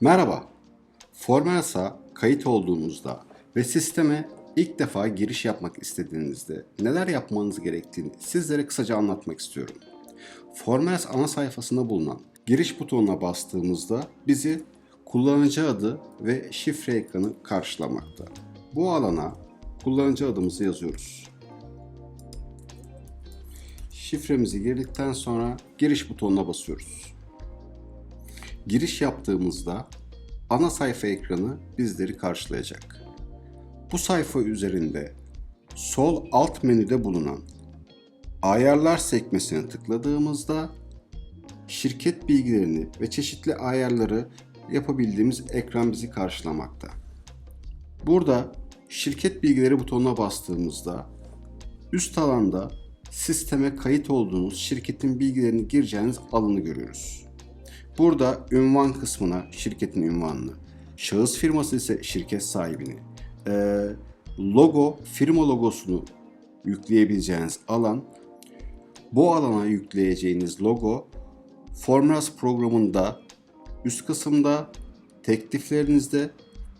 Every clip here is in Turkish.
Merhaba. Formelsa kayıt olduğunuzda ve sisteme ilk defa giriş yapmak istediğinizde neler yapmanız gerektiğini sizlere kısaca anlatmak istiyorum. Formels ana sayfasında bulunan giriş butonuna bastığımızda bizi kullanıcı adı ve şifre ekranı karşılamakta. Bu alana kullanıcı adımızı yazıyoruz. Şifremizi girdikten sonra giriş butonuna basıyoruz. Giriş yaptığımızda ana sayfa ekranı bizleri karşılayacak. Bu sayfa üzerinde sol alt menüde bulunan ayarlar sekmesine tıkladığımızda şirket bilgilerini ve çeşitli ayarları yapabildiğimiz ekran bizi karşılamakta. Burada şirket bilgileri butonuna bastığımızda üst alanda sisteme kayıt olduğunuz şirketin bilgilerini gireceğiniz alanı görüyoruz. Burada ünvan kısmına şirketin ünvanını, şahıs firması ise şirket sahibini, eee, logo, firma logosunu yükleyebileceğiniz alan, bu alana yükleyeceğiniz logo Formras programında üst kısımda tekliflerinizde,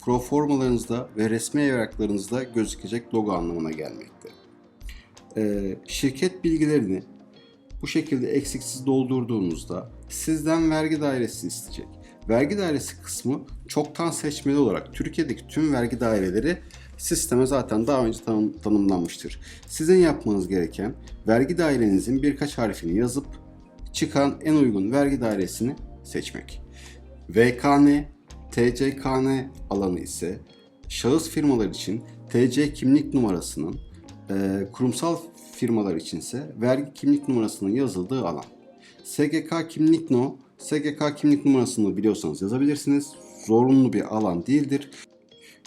proformalarınızda ve resmi evraklarınızda gözükecek logo anlamına gelmekte. Ee, şirket bilgilerini bu şekilde eksiksiz doldurduğunuzda sizden vergi dairesi isteyecek. Vergi dairesi kısmı çoktan seçmeli olarak Türkiye'deki tüm vergi daireleri sisteme zaten daha önce tanım- tanımlanmıştır. Sizin yapmanız gereken vergi dairenizin birkaç harfini yazıp çıkan en uygun vergi dairesini seçmek. VKN, TCKN alanı ise şahıs firmalar için TC kimlik numarasının, e, kurumsal firmalar içinse vergi kimlik numarasının yazıldığı alan. SGK kimlik no, SGK kimlik numarasını biliyorsanız yazabilirsiniz. Zorunlu bir alan değildir.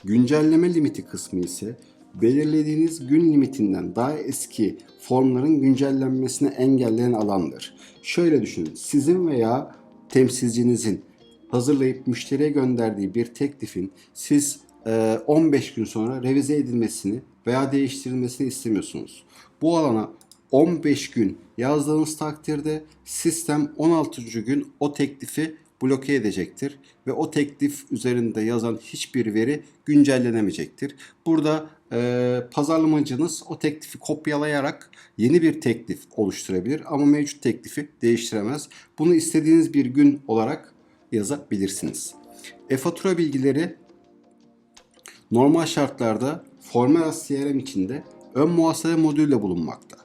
Güncelleme limiti kısmı ise belirlediğiniz gün limitinden daha eski formların güncellenmesini engelleyen alandır. Şöyle düşünün, sizin veya temsilcinizin hazırlayıp müşteriye gönderdiği bir teklifin siz 15 gün sonra revize edilmesini veya değiştirilmesini istemiyorsunuz. Bu alana 15 gün yazdığınız takdirde sistem 16. gün o teklifi bloke edecektir ve o teklif üzerinde yazan hiçbir veri güncellenemeyecektir. Burada e, pazarlamacınız o teklifi kopyalayarak yeni bir teklif oluşturabilir ama mevcut teklifi değiştiremez. Bunu istediğiniz bir gün olarak yazabilirsiniz. E-fatura bilgileri normal şartlarda Formeras CRM içinde ön muhasebe modülüyle bulunmakta.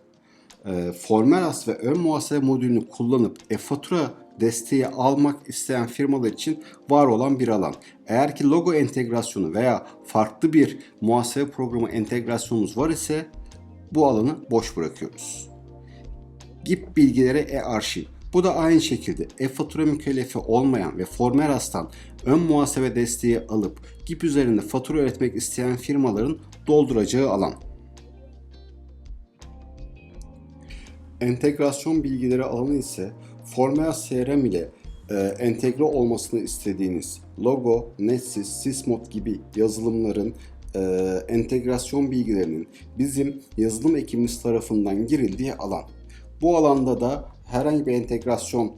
E, Formeras ve ön muhasebe modülünü kullanıp e-fatura desteği almak isteyen firmalar için var olan bir alan. Eğer ki logo entegrasyonu veya farklı bir muhasebe programı entegrasyonunuz var ise bu alanı boş bırakıyoruz. GIP bilgileri e-arşiv. Bu da aynı şekilde e-fatura mükellefi olmayan ve Formeras'tan ön muhasebe desteği alıp GIP üzerinde fatura üretmek isteyen firmaların dolduracağı alan. Entegrasyon bilgileri alanı ise Formeras CRM ile e, entegre olmasını istediğiniz logo, Netsiz, Sysmod gibi yazılımların e, entegrasyon bilgilerinin bizim yazılım ekibimiz tarafından girildiği alan. Bu alanda da herhangi bir entegrasyon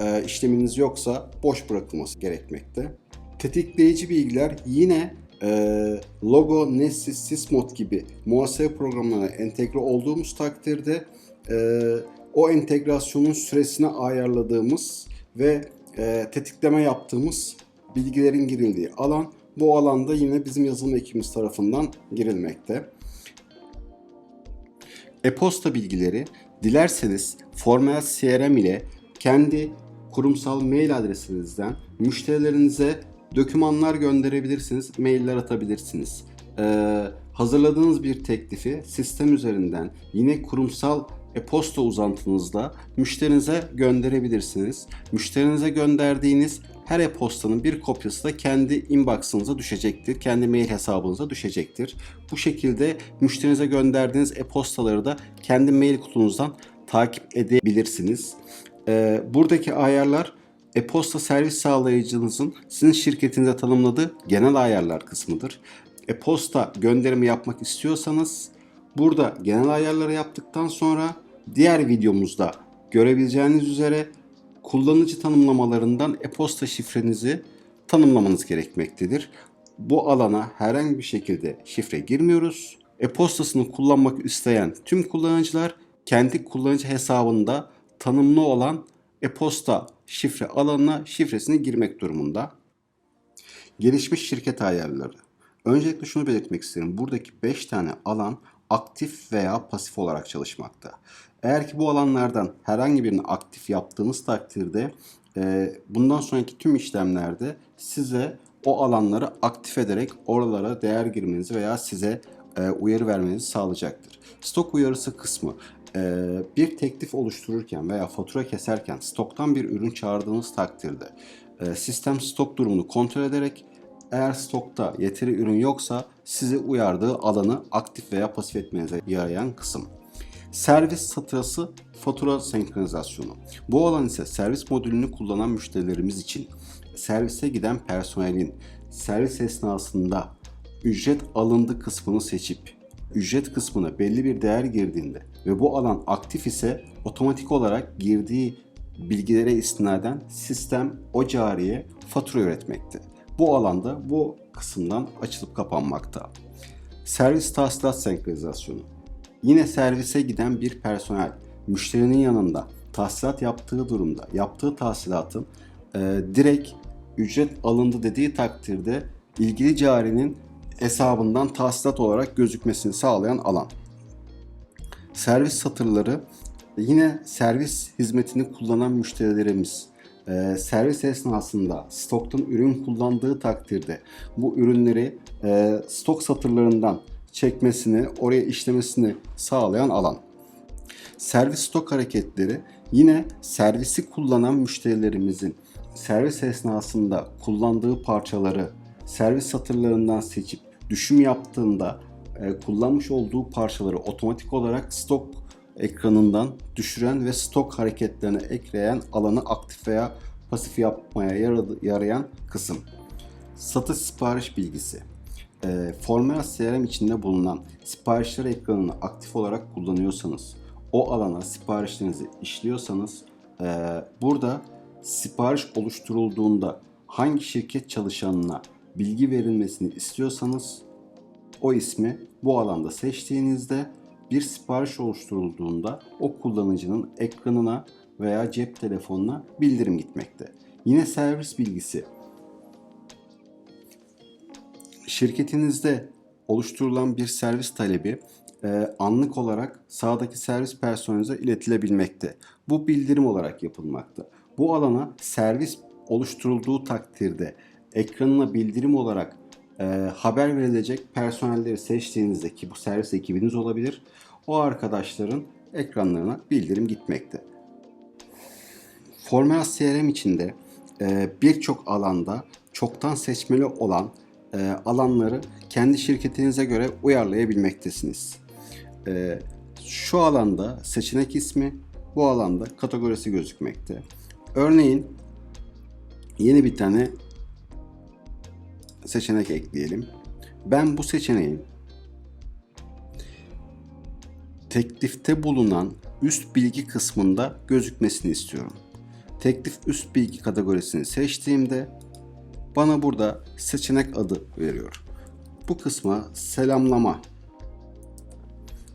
e, işleminiz yoksa boş bırakılması gerekmekte. Tetikleyici bilgiler yine e, logo, Nessis, Sysmod gibi muhasebe programlarına entegre olduğumuz takdirde e, o entegrasyonun süresini ayarladığımız ve e, tetikleme yaptığımız bilgilerin girildiği alan. Bu alanda yine bizim yazılım ekibimiz tarafından girilmekte. E-posta bilgileri dilerseniz Formulas CRM ile kendi kurumsal mail adresinizden müşterilerinize dokümanlar gönderebilirsiniz, mailler atabilirsiniz. Ee, hazırladığınız bir teklifi sistem üzerinden yine kurumsal e-posta uzantınızla müşterinize gönderebilirsiniz. Müşterinize gönderdiğiniz her e-postanın bir kopyası da kendi inbox'ınıza düşecektir. Kendi mail hesabınıza düşecektir. Bu şekilde müşterinize gönderdiğiniz e-postaları da kendi mail kutunuzdan takip edebilirsiniz. Ee, buradaki ayarlar e-posta servis sağlayıcınızın sizin şirketinize tanımladığı genel ayarlar kısmıdır. E-posta gönderimi yapmak istiyorsanız burada genel ayarları yaptıktan sonra diğer videomuzda görebileceğiniz üzere kullanıcı tanımlamalarından e-posta şifrenizi tanımlamanız gerekmektedir. Bu alana herhangi bir şekilde şifre girmiyoruz. E-postasını kullanmak isteyen tüm kullanıcılar kendi kullanıcı hesabında tanımlı olan e-posta şifre alanına şifresini girmek durumunda. Gelişmiş şirket ayarları. Öncelikle şunu belirtmek isterim. Buradaki 5 tane alan aktif veya pasif olarak çalışmakta. Eğer ki bu alanlardan herhangi birini aktif yaptığınız takdirde e, bundan sonraki tüm işlemlerde size o alanları aktif ederek oralara değer girmenizi veya size e, uyarı vermenizi sağlayacaktır. Stok uyarısı kısmı e, bir teklif oluştururken veya fatura keserken stoktan bir ürün çağırdığınız takdirde e, sistem stok durumunu kontrol ederek eğer stokta yeteri ürün yoksa sizi uyardığı alanı aktif veya pasif etmenize yarayan kısım. Servis saturası fatura senkronizasyonu. Bu alan ise servis modülünü kullanan müşterilerimiz için servise giden personelin servis esnasında ücret alındı kısmını seçip ücret kısmına belli bir değer girdiğinde ve bu alan aktif ise otomatik olarak girdiği bilgilere istinaden sistem o cariye fatura üretmekte. Bu alanda bu kısımdan açılıp kapanmakta. Servis tahsilat senkronizasyonu. Yine servise giden bir personel müşterinin yanında tahsilat yaptığı durumda yaptığı tahsilatın e, direkt ücret alındı dediği takdirde ilgili carinin hesabından tahsilat olarak gözükmesini sağlayan alan. Servis satırları yine servis hizmetini kullanan müşterilerimiz e, servis esnasında stoktan ürün kullandığı takdirde bu ürünleri e, stok satırlarından çekmesini, oraya işlemesini sağlayan alan. Servis stok hareketleri yine servisi kullanan müşterilerimizin servis esnasında kullandığı parçaları servis satırlarından seçip düşüm yaptığında e, kullanmış olduğu parçaları otomatik olarak stok ekranından düşüren ve stok hareketlerine ekleyen alanı aktif veya pasif yapmaya yarayan kısım. Satış sipariş bilgisi. E, Formula CRM içinde bulunan siparişler ekranını aktif olarak kullanıyorsanız, o alana siparişlerinizi işliyorsanız, e, burada sipariş oluşturulduğunda hangi şirket çalışanına bilgi verilmesini istiyorsanız o ismi bu alanda seçtiğinizde bir sipariş oluşturulduğunda o kullanıcının ekranına veya cep telefonuna bildirim gitmekte. Yine servis bilgisi. Şirketinizde oluşturulan bir servis talebi e, anlık olarak sağdaki servis personelinize iletilebilmekte. Bu bildirim olarak yapılmakta. Bu alana servis oluşturulduğu takdirde ekranına bildirim olarak e, haber verilecek personelleri seçtiğinizde ki bu servis ekibiniz olabilir. O arkadaşların ekranlarına bildirim gitmekte. Formula CRM içinde e, birçok alanda çoktan seçmeli olan alanları kendi şirketinize göre uyarlayabilmektesiniz. E, şu alanda seçenek ismi, bu alanda kategorisi gözükmekte. Örneğin yeni bir tane seçenek ekleyelim. Ben bu seçeneğin teklifte bulunan üst bilgi kısmında gözükmesini istiyorum. Teklif üst bilgi kategorisini seçtiğimde bana burada seçenek adı veriyor. Bu kısma selamlama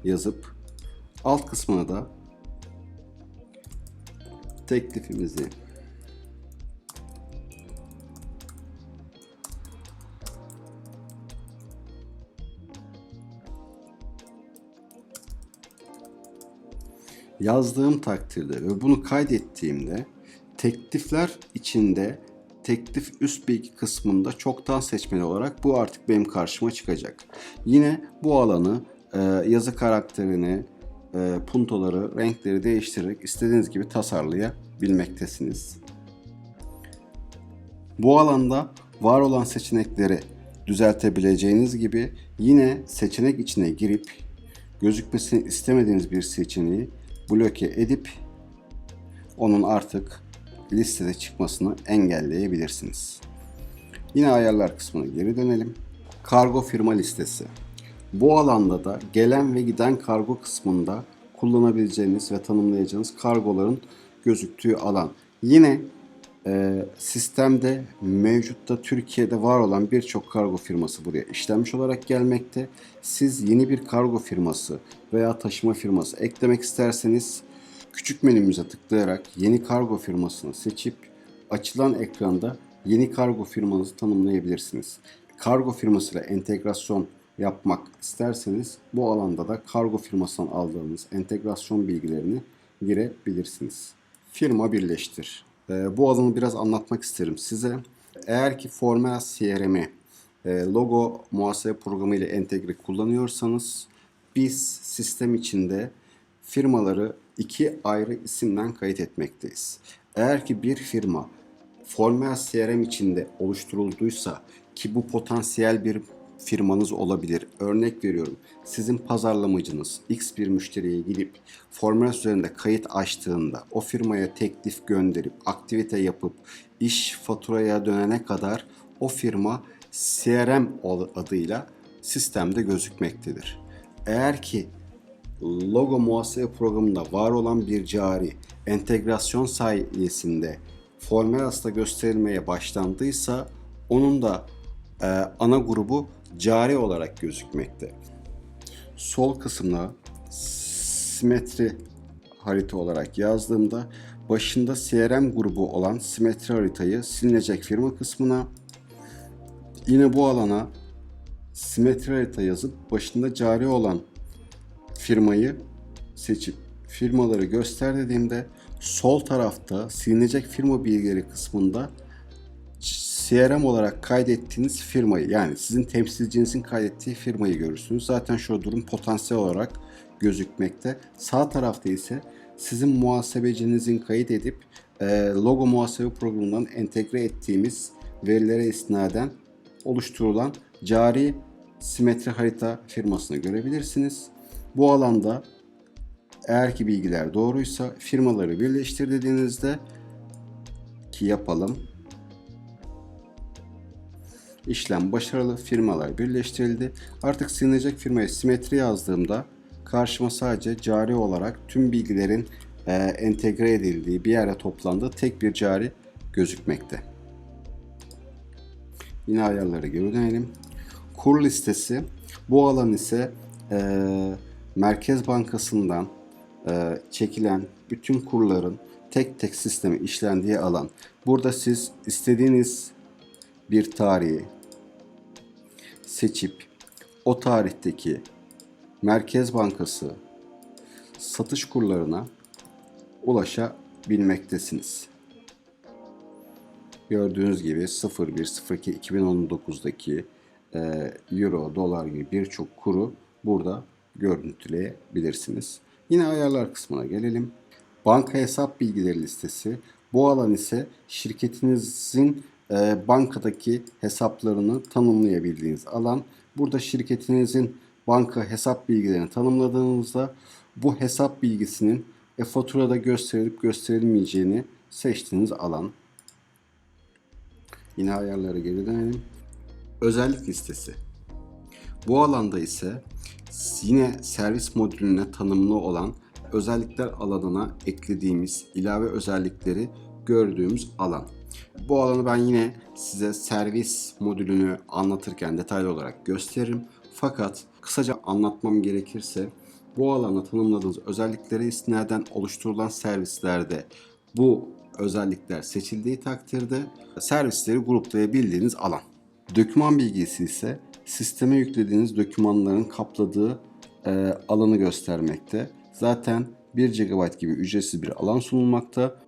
yazıp alt kısmına da teklifimizi yazdığım takdirde ve bunu kaydettiğimde teklifler içinde teklif üst bilgi kısmında çoktan seçmeli olarak bu artık benim karşıma çıkacak. Yine bu alanı e, yazı karakterini, e, puntoları, renkleri değiştirerek istediğiniz gibi tasarlayabilmektesiniz. Bu alanda var olan seçenekleri düzeltebileceğiniz gibi yine seçenek içine girip gözükmesini istemediğiniz bir seçeneği bloke edip onun artık listede çıkmasını engelleyebilirsiniz. Yine ayarlar kısmına geri dönelim. Kargo firma listesi. Bu alanda da gelen ve giden kargo kısmında kullanabileceğiniz ve tanımlayacağınız kargoların gözüktüğü alan. Yine Ee, sistemde mevcutta Türkiye'de var olan birçok kargo firması buraya işlenmiş olarak gelmekte. Siz yeni bir kargo firması veya taşıma firması eklemek isterseniz küçük menümüze tıklayarak yeni kargo firmasını seçip açılan ekranda yeni kargo firmanızı tanımlayabilirsiniz. Kargo firmasıyla entegrasyon yapmak isterseniz bu alanda da kargo firmasından aldığınız entegrasyon bilgilerini girebilirsiniz. Firma birleştir. Ee, bu alanı biraz anlatmak isterim size. Eğer ki Formula CRM'i e, logo muhasebe programı ile entegre kullanıyorsanız biz sistem içinde firmaları iki ayrı isimden kayıt etmekteyiz. Eğer ki bir firma Formula CRM içinde oluşturulduysa ki bu potansiyel bir firmanız olabilir. Örnek veriyorum. Sizin pazarlamacınız X bir müşteriye gidip Formula üzerinde kayıt açtığında o firmaya teklif gönderip aktivite yapıp iş faturaya dönene kadar o firma CRM adıyla sistemde gözükmektedir. Eğer ki logo muhasebe programında var olan bir cari entegrasyon sayesinde Formulas'ta gösterilmeye başlandıysa onun da e, ana grubu cari olarak gözükmekte. Sol kısımda simetri harita olarak yazdığımda başında CRM grubu olan simetri haritayı silinecek firma kısmına yine bu alana simetri harita yazıp başında cari olan firmayı seçip firmaları göster dediğimde sol tarafta silinecek firma bilgileri kısmında CRM olarak kaydettiğiniz firmayı yani sizin temsilcinizin kaydettiği firmayı görürsünüz. Zaten şu durum potansiyel olarak gözükmekte. Sağ tarafta ise sizin muhasebecinizin kayıt edip e, logo muhasebe programından entegre ettiğimiz verilere istinaden oluşturulan cari simetri harita firmasını görebilirsiniz. Bu alanda eğer ki bilgiler doğruysa firmaları birleştir dediğinizde ki yapalım. İşlem başarılı, firmalar birleştirildi. Artık silinecek firmaya simetri yazdığımda karşıma sadece cari olarak tüm bilgilerin e, entegre edildiği bir yere toplandığı tek bir cari gözükmekte. Yine ayarlara geri. Kur listesi bu alan ise e, Merkez Bankası'ndan e, çekilen bütün kurların tek tek sisteme işlendiği alan. Burada siz istediğiniz bir tarihi seçip o tarihteki Merkez Bankası satış kurlarına ulaşabilmektesiniz. Gördüğünüz gibi 0102 2019'daki e, euro, dolar gibi birçok kuru burada görüntüleyebilirsiniz. Yine ayarlar kısmına gelelim. Banka hesap bilgileri listesi. Bu alan ise şirketinizin e, bankadaki hesaplarını tanımlayabildiğiniz alan. Burada şirketinizin banka hesap bilgilerini tanımladığınızda bu hesap bilgisinin e-faturada gösterilip gösterilmeyeceğini seçtiğiniz alan. Yine ayarlara geri dönelim. Özellik listesi. Bu alanda ise yine servis modülüne tanımlı olan özellikler alanına eklediğimiz ilave özellikleri gördüğümüz alan. Bu alanı ben yine size servis modülünü anlatırken detaylı olarak gösteririm. Fakat kısaca anlatmam gerekirse bu alana tanımladığınız özelliklere istinaden oluşturulan servislerde bu özellikler seçildiği takdirde servisleri gruplayabildiğiniz alan. Döküman bilgisi ise sisteme yüklediğiniz dokümanların kapladığı e, alanı göstermekte. Zaten 1 GB gibi ücretsiz bir alan sunulmakta.